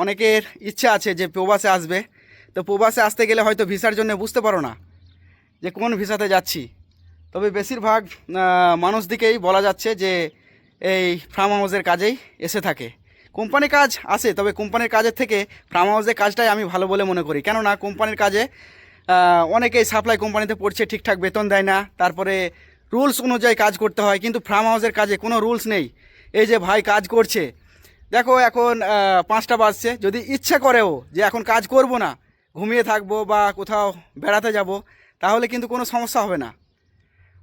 অনেকের ইচ্ছা আছে যে প্রবাসে আসবে। তো প্রবাসে আসতে গেলে হয়তো ভিসার জন্য বুঝতে পারো না যে কোন ভিসাতে যাচ্ছি। তবে বেশিরভাগ মানুষ দিকেই বলা যাচ্ছে যে এই ফার্ম হাউসের কাজেই এসে থাকে। কোম্পানির কাজ আসে তবে কোম্পানির কাজের থেকে ফার্ম হাউসের কাজটাই আমি ভালো বলে মনে করি। কেননা কোম্পানির কাজে অনেকেই সাপ্লাই কোম্পানিতে পড়ছে, ঠিকঠাক বেতন দেয় না। তারপরে রুলস অনুযায়ী কাজ করতে হয়, কিন্তু ফার্ম হাউসের কাজে কোনো রুলস নেই। এই যে ভাই কাজ করছে দেখো এখন পাঁচটা বাজছে। যদি ইচ্ছে করেও যে এখন কাজ করব না, ঘুমিয়ে থাকব বা কোথাও বেড়াতে যাব, তাহলে কিন্তু কোনো সমস্যা হবে না।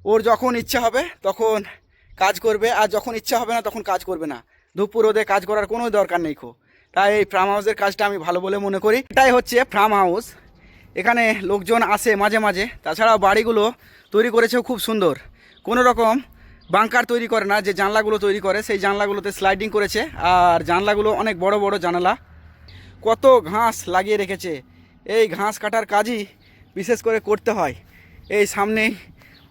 ওর যখন ইচ্ছা হবে, তখন কাজ করবে। আর যখন ইচ্ছা হবে না, তখন কাজ করবে না। দুপুর রোদে কাজ করার কোনো দরকার নেই খো। তাই এই ফার্ম হাউসের কাজটা আমি ভালো বলে মনে করি। এটাই হচ্ছে ফার্ম হাউস। এখানে লোকজন আসে মাঝে মাঝে। তাছাড়াও বাড়িগুলো তৈরি করেছেও খুব সুন্দর। কোনো রকম বাংকার তৈরি করে না, যে জানলাগুলো তৈরি করে, সেই জানলাগুলোতে স্লাইডিং করেছে। আর জানলাগুলো অনেক বড় বড় জানালা। কত ঘাস লাগিয়ে রেখেছে। এই ঘাস কাটার কাজই বিশেষ করে করতে হয়। এই সামনেই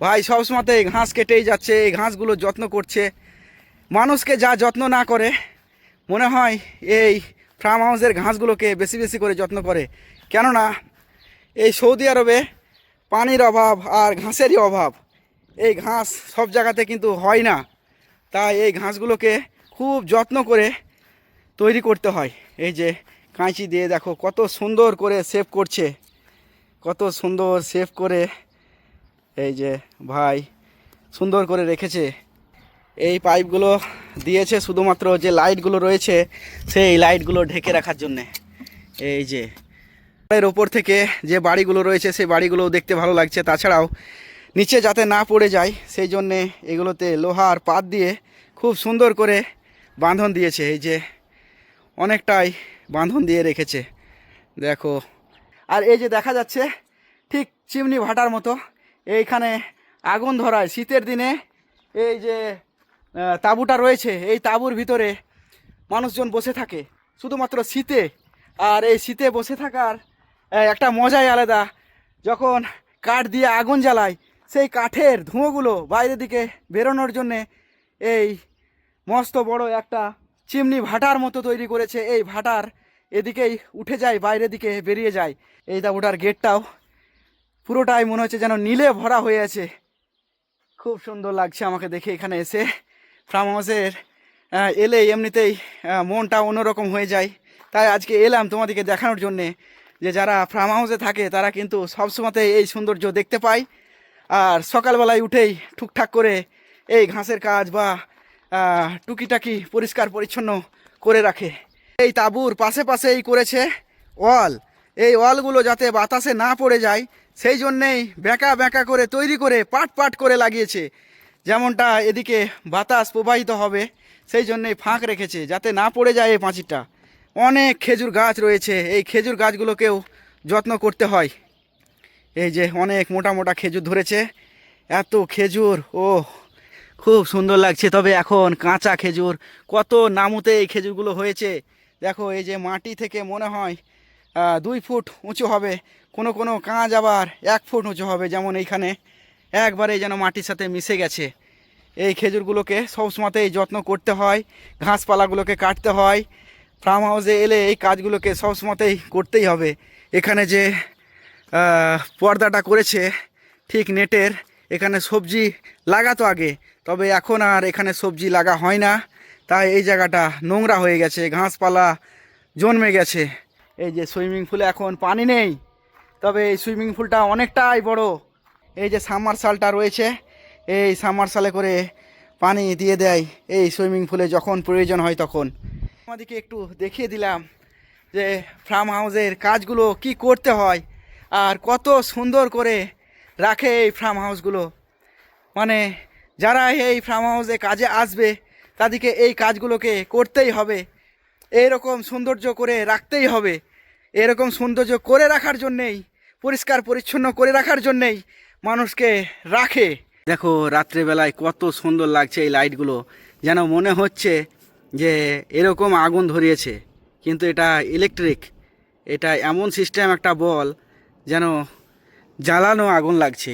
ভাই সবসময়তে এই ঘাস কেটেই যাচ্ছে, এই ঘাসগুলো যত্ন করছে। মানুষকে যা যত্ন না করে, মনে হয় এই ফার্ম হাউসের ঘাসগুলোকে বেশি বেশি করে যত্ন করে। কেননা এই সৌদি আরবে পানির অভাব আর ঘাসেরই অভাব। এই ঘাস সব জায়গাতে কিন্তু হয় না। তাই এই ঘাসগুলোকে খুব যত্ন করে তৈরি করতে হয়। এই যে কাঁচি দিয়ে দেখো কত সুন্দর করে সেভ করছে। কত সুন্দর সেভ করে এই যে ভাই সুন্দর করে রেখেছে। এই পাইপগুলো দিয়েছে শুধুমাত্র যে লাইটগুলো রয়েছে, সেই লাইটগুলো ঢেকে রাখার জন্যে। এই যে এর ওপর থেকে যে বাড়িগুলো রয়েছে, সেই বাড়িগুলো দেখতে ভালো লাগছে। তাছাড়াও নিচে যাতে না পড়ে যায়, সেই জন্যে এগুলোতে লোহার পাত দিয়ে খুব সুন্দর করে বাঁধন দিয়েছে। এই যে অনেকটাই বাঁধন দিয়ে রেখেছে। দেখো। আর এই যে দেখা যাচ্ছে, ঠিক চিমনি ভাটার মতো এইখানে আগুন ধরায়। শীতের দিনে এই যে তাঁবুটা রয়েছে, এই তাঁবুর ভিতরে মানুষজন বসে থাকে। শুধুমাত্র শীতে। আর এই শীতে বসে থাকার একটা মজাই আলাদা। যখন কাঠ দিয়ে আগুন জ্বালায় সেই কাঠের ধোঁয়াগুলো বাইরের দিকে বেরোনোর জন্যে এই মস্ত বড় একটা চিমনি ভাটার মতো তৈরি করেছে। এই ভাটার এদিকেই উঠে যায় বাইরের দিকে বেরিয়ে যায়। এই তাঁবুটার গেটটাও পুরোটাই মনে হচ্ছে যেন নীলে ভরা হয়ে আছে। খুব সুন্দর লাগছে আমাকে দেখে এখানে এসে। ফার্ম হাউসের এলে এমনিতেই মনটা অন্যরকম হয়ে যায়। তাই আজকে এলাম তোমাদেরকে দেখানোর জন্যে যে যারা ফার্ম হাউসে থাকে, তারা কিন্তু সবসময়তে এই সৌন্দর্য দেখতে পায়। আর সকালবেলায় উঠেই টুকটাক করে এই ঘাসের কাজ বা টুকিটাকি পরিষ্কার পরিচ্ছন্ন করে রাখে। এই তাঁবুর পাশে পাশেই করেছে ওয়াল। এই ওয়ালগুলো যাতে বাতাসে না পড়ে যায়, সেই জন্যেই বেঁকা বেঁকা করে তৈরি করে পাট পাট করে লাগিয়েছে। যেমনটা এদিকে বাতাস প্রবাহিত হবে, সেই জন্যেই ফাঁক রেখেছে, যাতে না পড়ে যায় এই পাঁচিরটা। অনেক খেজুর গাছ রয়েছে, এই খেজুর গাছগুলোকেও যত্ন করতে হয়। এই যে অনেক মোটা মোটা খেজুর ধরেছে। এত খেজুর, ও, খুব সুন্দর লাগছে। তবে এখন কাঁচা খেজুর, কত নামুতে এই খেজুরগুলো হয়েছে। দেখো, এই যে মাটি থেকে মনে হয় দুই ফুট উঁচু হবে, কোনো কোনো কাঁচ আবার এক ফুট উঁচু হবে, যেমন এইখানে। একবারে যেন মাটির সাথে মিশে গেছে। এই খেজুরগুলোকে সবসময়তেই যত্ন করতে হয়, ঘাসপালাগুলোকে কাটতে হয়। ফার্ম হাউসে এলে এই কাজগুলোকে সবসময়তেই করতেই হবে। এখানে যে পর্দাটা করেছে ঠিক নেটের, এখানে সবজি লাগাতো আগে, তবে এখন আর এখানে সবজি লাগা হয় না। তাই এই জায়গাটা নোংরা হয়ে গেছে, ঘাসপালা জন্মে গেছে। এই যে সুইমিং পুলে এখন পানি নেই, তবে এই সুইমিং পুলটা অনেকটাই বড়। এই যে সামারসালটা রয়েছে, এই সামারসালে করে পানি দিয়ে দেয়। এই সুইমিং পুলে যখন প্রয়োজন হয় তখন। আমাদেরকে একটু দেখিয়ে দিলাম যে ফার্ম হাউসের কাজগুলো কি করতে হয়। আর কত সুন্দর করে রাখে এই ফার্ম হাউসগুলো মানে যারা এই ফার্ম হাউসে কাজে আসবে, তাদেরকে এই কাজগুলোকে করতেই হবে। এরকম সৌন্দর্য করে রাখতেই হবে। এরকম সৌন্দর্য করে রাখার জন্যেই, পরিষ্কার পরিচ্ছন্ন করে রাখার জন্যেই মানুষকে রাখে। দেখো, রাত্রেবেলায় কত সুন্দর লাগছে এই লাইটগুলো যেন মনে হচ্ছে যে এরকম আগুন ধরিয়েছে। কিন্তু এটা ইলেকট্রিক এটা এমন সিস্টেম একটা বল যেন জ্বালানো আগুন লাগছে।